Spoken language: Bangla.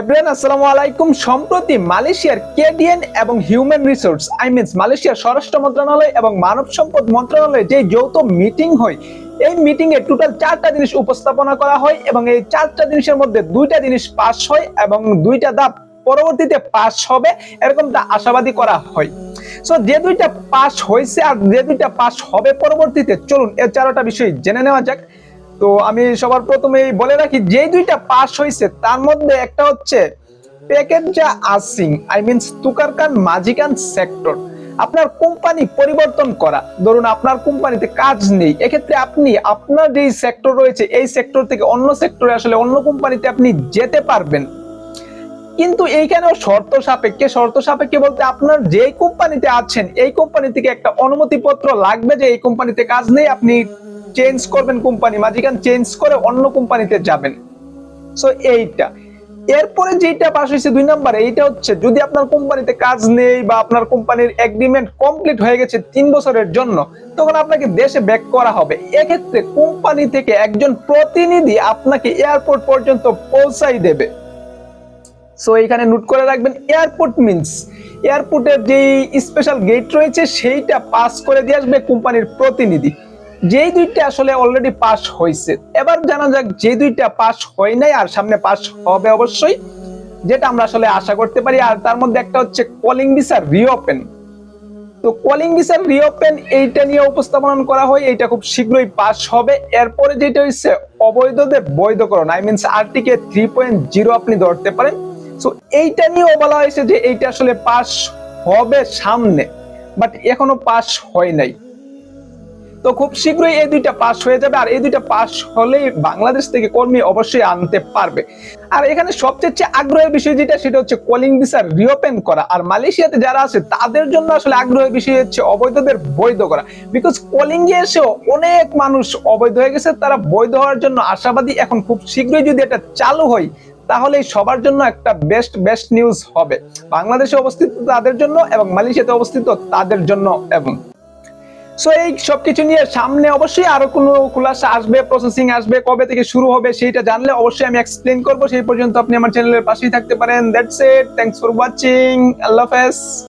এভরিওয়ান, আসসালামু আলাইকুম। সম্প্রতি মালয়েশিয়ার কেডিএন এবং হিউম্যান রিসোর্স, আই মিনস মালয়েশিয়ার স্বরাষ্ট্র মন্ত্রণালয় এবং মানব সম্পদ মন্ত্রণালয়ে যে যৌথ মিটিং হয়, এই মিটিং এ টোটাল চারটা জিনিস উপস্থাপনা করা হয় এবং এই চারটা জিনিসের মধ্যে দুইটা জিনিস পাস হয় এবং দুইটা ধাপ পরবর্তীতে পাস হবে, এরকমটা আশাবাদী করা হয়। সো যে দুইটা পাস হয়েছে আর যে দুইটা পাস হবে পরবর্তীতে, চলুন এর চারোটা বিষয় জেনে নেওয়া যাক। তো আমি সবার প্রথমেই বলে রাখি যে দুইটা পাস হয়েছে তার মধ্যে একটা হচ্ছে প্যাকেট যা আসিং আই মিনস তুকারকান মাজিকান সেক্টর আপনার কোম্পানি পরিবর্তন করা। ধরুন আপনার কোম্পানিতে কাজ নেই, এক্ষেত্রে আপনি, আপনার যেই সেক্টর রয়েছে, এই সেক্টর থেকে অন্য সেক্টরে আসলে অন্য কোম্পানিতে আপনি যেতে পারবেন। কিন্তু এইখানেও শর্ত সাপেক্ষে শর্ত সাপেক্ষে বলতে আপনার যে কোম্পানিতে আছেন, এই কোম্পানি থেকে একটা অনুমতিপত্র লাগবে যে এই কোম্পানিতে কাজ নেই, আপনি চেঞ্জ করবেন কোম্পানি মাঝিখান চেঞ্জ করে অন্য কোম্পানিতে যাবেন। সো এইটা। এরপরে যেটা পাস হয়েছে দুই নম্বরে, এইটা হচ্ছে যদি আপনার কোম্পানিতে কাজ নেই বা আপনার কোম্পানির এগ্রিমেন্ট কমপ্লিট হয়ে গেছে তিন বছরের জন্য, তখন আপনাকে দেশে ব্যাক করা হবে। এক্ষেত্রে কোম্পানি থেকে একজন প্রতিনিধি আপনাকে এয়ারপোর্ট পর্যন্ত পৌঁছাই দেবে। সো এখানে নোট করে রাখবেন এয়ারপোর্ট মিন্স এয়ারপোর্টের যেই স্পেশাল গেট রয়েছে, সেইটা পাস করে দিয়ে আসবে কোম্পানির প্রতিনিধি। যেই দুইটা আসলে অলরেডি পাস হয়েছে এবার জানা যাক যে দুইটা পাস হয় নাই আর সামনে পাস হবে অবশ্যই, যেটা আমরা আসলে আশা করতে পারি। আর তার মধ্যে একটা হচ্ছে কলিং ভিসা রিওপেন তো কলিং ভিসা রিওপেন এইটা নিয়ে উপস্থাপন করা হয়, এইটা খুব শীঘ্রই পাস হবে। এরপরে যেটা হচ্ছে অবৈধদের বৈধকরণ I means RTK three point zero আপনি ধরতে পারেন। সো এইটা নিয়েও বলা হয়েছে যে এইটা আসলে পাস হবে সামনে বাট এখনও পাস হয় নাই। তো খুব শীঘ্রই এই দুইটা পাস হয়ে যাবে। আর এই দুইটা পাস হলেই বাংলাদেশ থেকে কর্মী অবশ্যই আনতে পারবে। আর এখানে সবচেয়ে চেয়ে আগ্রহের বিষয় যেটা, সেটা হচ্ছে কলিং ভিসা রিওপেন করা। আর মালয়েশিয়াতে যারা আছে, তাদের জন্য আসলে আগ্রহের বিষয় হচ্ছে অবৈধদের বৈধ করা। বিকজ কলিং এ এসেও অনেক মানুষ অবৈধ হয়ে গেছে, তারা বৈধ হওয়ার জন্য আশাবাদী। এখন খুব শীঘ্রই যদি এটা চালু হয়, তাহলে সবার জন্য একটা বেস্ট বেস্ট নিউজ হবে। বাংলাদেশে অবস্থিত তাদের জন্য এবং মালয়েশিয়াতে অবস্থিত তাদের জন্য এবং সো এই সব কিছু নিয়ে সামনে অবশ্যই আরও কোনো খুলাসা আসবে প্রসেসিং আসবে, কবে থেকে শুরু হবে সেইটা জানলে অবশ্যই আমি এক্সপ্লেন করব। সেই পর্যন্ত আপনি আমার চ্যানেলের পাশেই থাকতে পারেন। That's it thanks for watching আল্লাহ হাফেজ।